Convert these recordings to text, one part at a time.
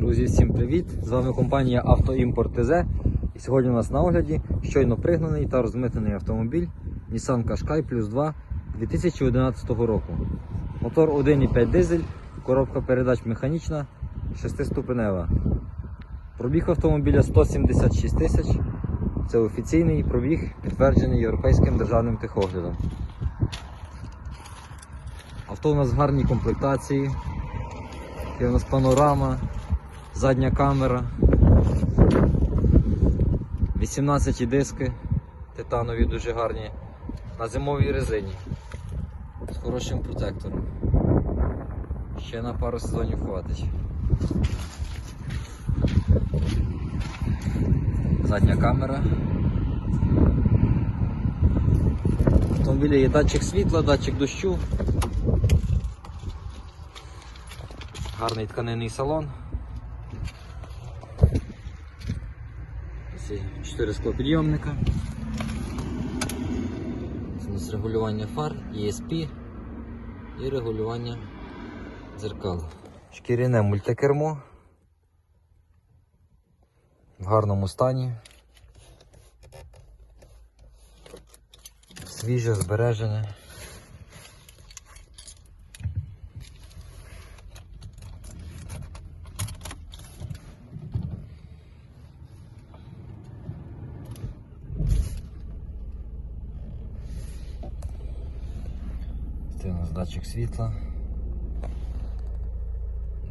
Друзі, всім привіт! З вами компанія Автоімпорт ТЗ. І сьогодні у нас на огляді щойно пригнаний та розмитнений автомобіль Nissan Qashqai Plus 2 2011 року. Мотор 1,5 дизель, коробка передач механічна, 6-ступенева. Пробіг автомобіля 176 тисяч. Це офіційний пробіг, підтверджений Європейським державним техоглядом. Авто у нас в гарній комплектації. Є у нас панорама, задня камера, 18 диски, титанові дуже гарні, на зимовій резині з хорошим протектором. Ще на пару сезонів хватить. Задня камера. В автомобілі є датчик світла, датчик дощу. Гарний тканинний салон. Ось 4 склопідйомника. У нас регулювання фар, ESP і регулювання дзеркал. Шкіряне мультикермо. В гарному стані. Свіже, збережене. Це у нас датчик світла,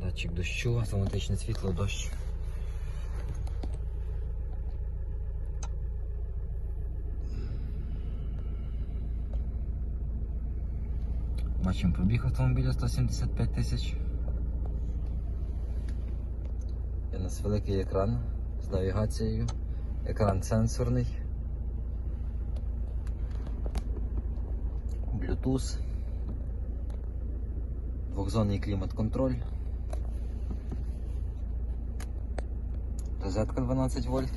датчик дощу, автоматичне світло, дощ. Бачимо пробіг автомобіля 175 тисяч. Є у нас великий екран з навігацією, екран сенсорний. Bluetooth, двохзонний клімат-контроль, розетка 12 вольт,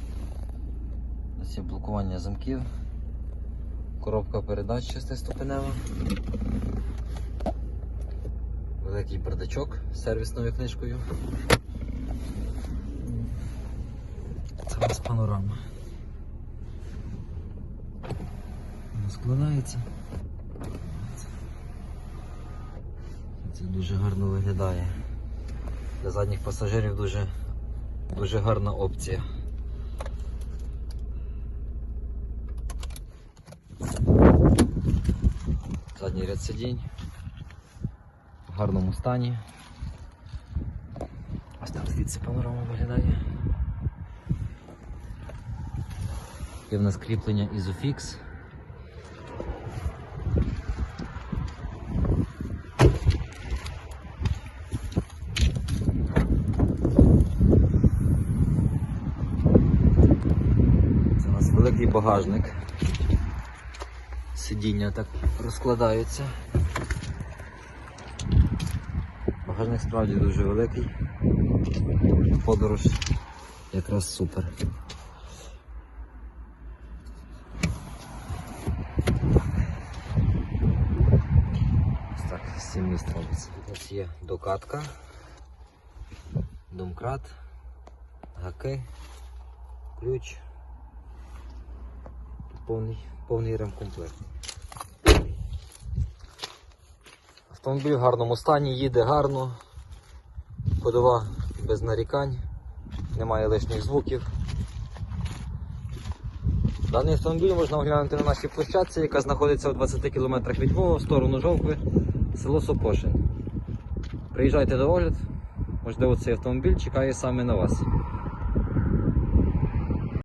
нас є блокування замків, коробка передач 6-ступенева, великий бардачок з сервісною книжкою. Це у нас панорама. Вона складається. Це дуже гарно виглядає. Для задніх пасажирів дуже, дуже гарна опція. Задній ряд сидінь в гарному стані. Ось так звідси панорама виглядає. Є в нас кріплення Isofix. У багажник. Сидіння так розкладаються. Багажник справді дуже великий. Подорож якраз супер. Ось так, 7 місць робиться. Ось є докатка, домкрат, гаки, ключ. Повний, повний ремкомплект. Автомобіль в гарному стані, їде гарно, ходова без нарікань, немає лишніх звуків. Даний автомобіль можна оглянути на нашій площадці, яка знаходиться у 20 км від Львова в сторону Жовкви, село Сопошин. Приїжджайте до огляд, можливо цей автомобіль чекає саме на вас.